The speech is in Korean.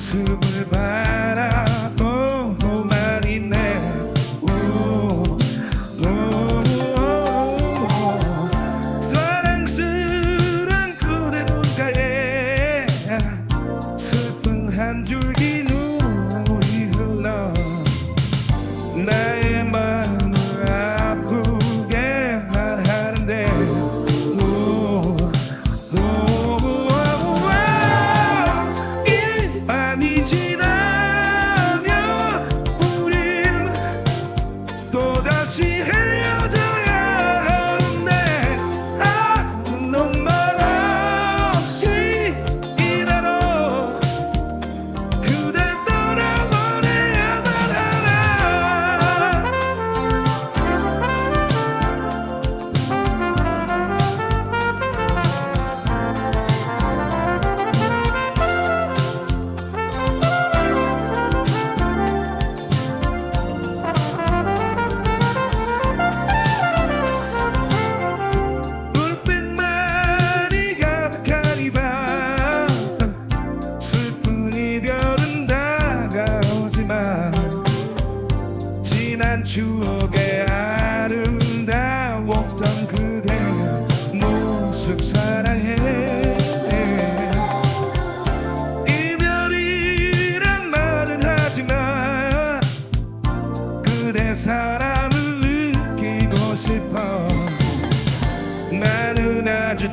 모습을 바 추억에 아름다웠던 그대 무슨 사랑해. 이별이란 말은 하지만 그대 사랑을 느끼고 싶어. 나는 아주